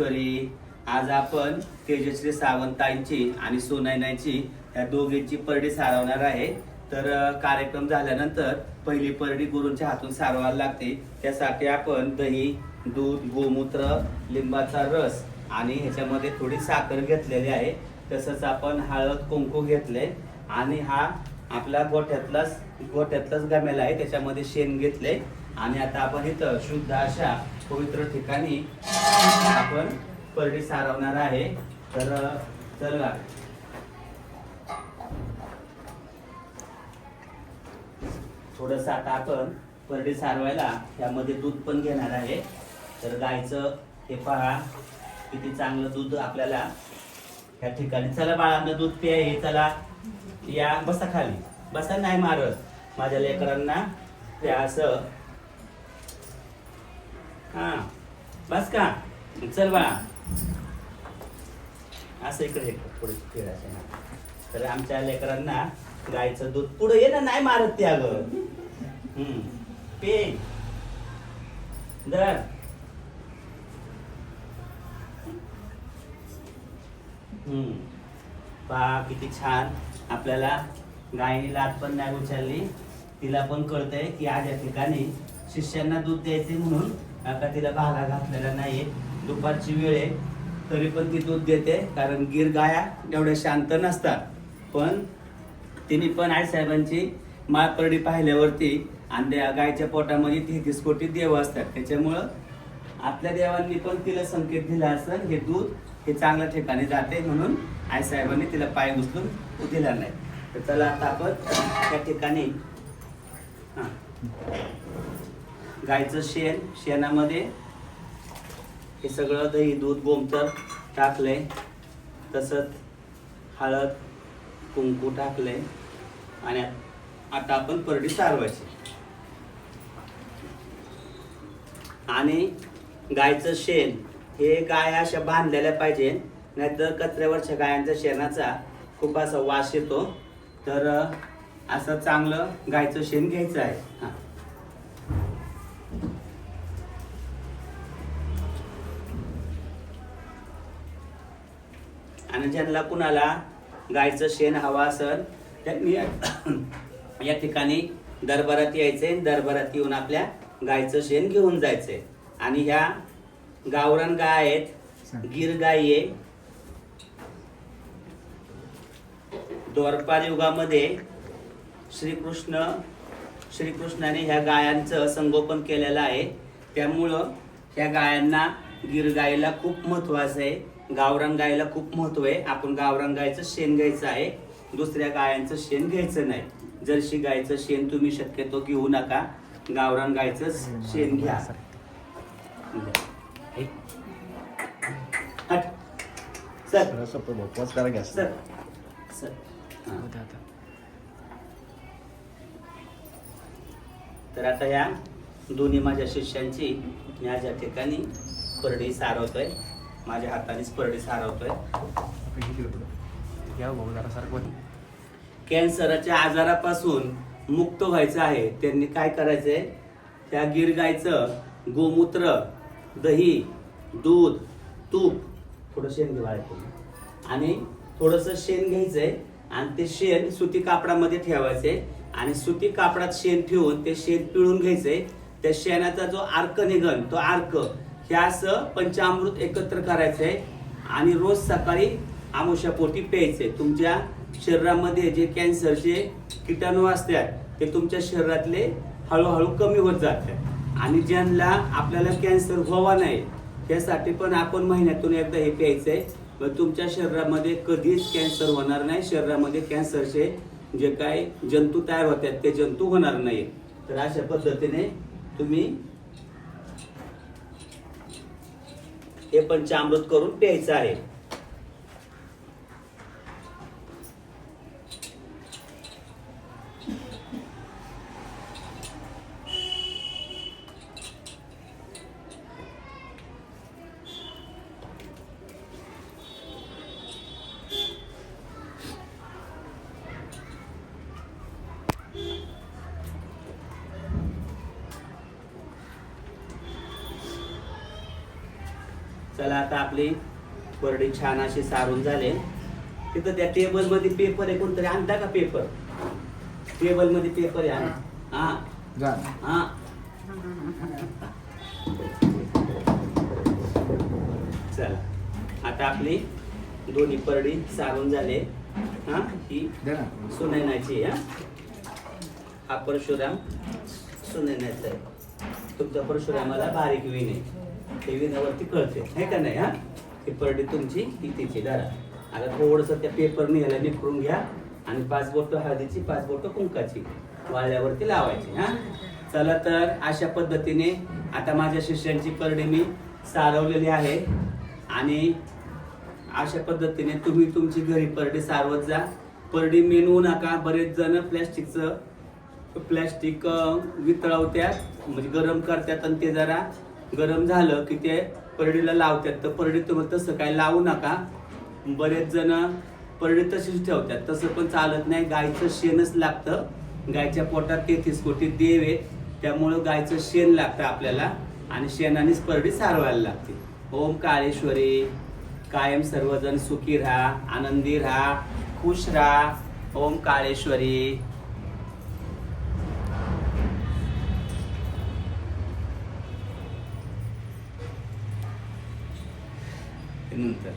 राजेश्वरी आज आपण तेजश्री सावंतांची आणि सोनाईनाची या दोघींची परडी सारवणार आहे. तर कार्यक्रम झाल्यानंतर पहिली परडी गुरूंच्या हातून सारवायला लागते. त्यासाठी आपण दही दूध गोमूत्र लिंबाचा रस आणि ह्याच्यामध्ये थोडी साखर घेतलेली आहे. तसंच आपण हळद कुंकू घेतले आणि हा आपला गोठ्यातलाच गोठ्यातलाच गमेला आहे. त्याच्यामध्ये शेण घेतले आणि आता आपण इथं शुद्ध अशा पवित्र ठिकाणी आपण परडी सारवणार आहे. तर चला थोडस आता आपण परडी सारवायला त्यामध्ये दूध पण घेणार आहे. तर गायचं हे पहा किती चांगलं दूध आपल्याला या ठिकाणी. चला बाळांना दूध प्या हे चला. या बसा खाली. बसा नाही मारत. माझ्या लेकरांना त्या असं. हा बस का? चल बा. असं इकडे पुढे खेळायचं ना. तर आमच्या लेकरांना गायचं दूध पुढे ये ना नाही मारत ते अगं. हम्म. पे. दर हम्म. पहा किती छान. आपल्याला गायीने लात पण नाही उचलली. तिला पण कळतंय की आज या ठिकाणी शिष्यांना दूध द्यायचे म्हणून आता तिला भागा घातलेला नाही दुपारची वेळ आहे. तरी पण ती दूध देते कारण गिर गाया एवढ्या शांत नसतात. पण तिने पण आई साहेबांची माळपरडी पाहिल्यावरती आणि गायच्या पोटामध्ये तेहतीस कोटी देव असतात. त्याच्यामुळं आपल्या देवांनी पण तिला संकेत दिला असेल हे दूध हे चांगल्या ठिकाणी जाते म्हणून आई साहेबांनी तिला पाय उचलून दिला नाही. तर चला आता आपण त्या ठिकाणी हा. गायचं शेण शेणामध्ये हे सगळं दही दूध गोमतर टाकलंय. तसंच हळद कुंकू टाकलंय. आणि आता आपण परडी सारवायची आणि गायचं शेण हे गाय अशा बांधलेल्या पाहिजे नाहीतर कचऱ्यावरच्या गायांच्या शेणाचा खूप असा वास येतो. तर असं चांगलं गायचं शेण घ्यायचं आहे. हा. आणि ज्यांना कुणाला गायचं शेण हवं असेल त्यांनी या ठिकाणी दरबारात यायचंय दरबारात येऊन आपल्या गायचं शेण घेऊन जायचंय आणि ह्या गावरान गाय आहेत गिर गाय आहे. द्वारपाल युगामध्ये श्रीकृष्ण श्रीकृष्णाने ह्या गायांचं संगोपन केलेलं आहे. त्यामुळं ह्या गायांना गिर गायीला खूप महत्वाचं आहे. गावरान गायीला खूप महत्त्व आहे. आपण गावरान गायचं शेण घ्यायचं आहे. दुसऱ्या गायांचं शेण घ्यायचं नाही. जर्शी गायचं शेण तुम्ही शक्यतो घेऊ नका. गावरान गायचं शेण घ्या. सर. Sir sir. हां. तर आता या दोन्ही माझ्या शिष्यांची मी आज या ठिकाणी परडी सारवतोय. माझ्या हातानेच परडी सारवतोय. कॅन्सरच्या आजारापासून मुक्त व्हायचं आहे. त्यांनी काय करायचंय? त्या गिर गायचं गोमूत्र दही दूध तूप थोडं शेण घेवायचं आणि थोडंसं शेण घ्यायचंय आणि ते शेण सुती कापडामध्ये ठेवायचंय. आणि सुती कापडात शेण ठेवून ते शेण पिळून घ्यायचंय. त्या शेणाचा जो अर्क निघन तो अर्क हे असं पंचामृत एकत्र करायचं आहे आणि रोज सकाळी आमुशापोटी प्यायचं आहे तुमच्या शरीरामध्ये जे कॅन्सरचे किटाणू असतात ते तुमच्या शरीरातले हळूहळू कमी होत जातात. आणि ज्यांना आपल्याला कॅन्सर व्हावा नाही त्यासाठी पण आपण महिन्यातून एकदा हे प्यायचंय. मग तुमच्या शरीरामध्ये कधीच कॅन्सर होणार नाही. शरीरामध्ये कॅन्सरचे जे काय जंतू तयार होतात ते जंतू होणार नाही तर अशा पद्धतीने तुम्ही हे पंचामृत करून प्यायचं आहे. चला आता आपली परडी छान अशी सारून झाले. तिथं त्या टेबलमध्ये पेपर आहे कोणतरी आणता का पेपर टेबलमध्ये पेपर आहे. हा. जा. हा. चला. आता आपली दोन्ही परडी सारून झाले. हा ही सुनैनाची हा. हा परशुराम सुनैनाचा आहे. तुमचा परशुरामाला बारीक विण आहे. विणावरती कळते हे का नाही हा? ती परडी तुमची ही तिची आता थोडंसं त्या पेपर ह्याला निखरून घ्या आणि पाच बोट हळदीची पाच बोट कुंकाची वाळ्यावरती लावायची हा? चला तर अशा पद्धतीने आता माझ्या शिष्यांची परडी मी सारवलेली आहे आणि अशा पद्धतीने तुम्ही तुमची घरी परडी सारवत जा. परडी मेनवू नका बरेच जण प्लॅस्टिकचं प्लॅस्टिक वितळवत्यात म्हणजे गरम करतात आणि ते जरा गरम झालं की ते परडीला लावतात. तर परडी तुम्ही तसं काय लावू नका. बरेच जण परडी तशीच ठेवतात. तसं पण चालत नाही. गायचं शेणच लागतं. गायच्या पोटात तेहतीस कोटी देव आहेत. त्यामुळं गायचं शेण लागतं आपल्याला आणि शेणानेच परडी सारवायला लागते. ओम काळेश्वरी. कायम सर्वजण सुखी राहा आनंदी राहा खुश राहा. ओम काळेश्वरी. 嗯对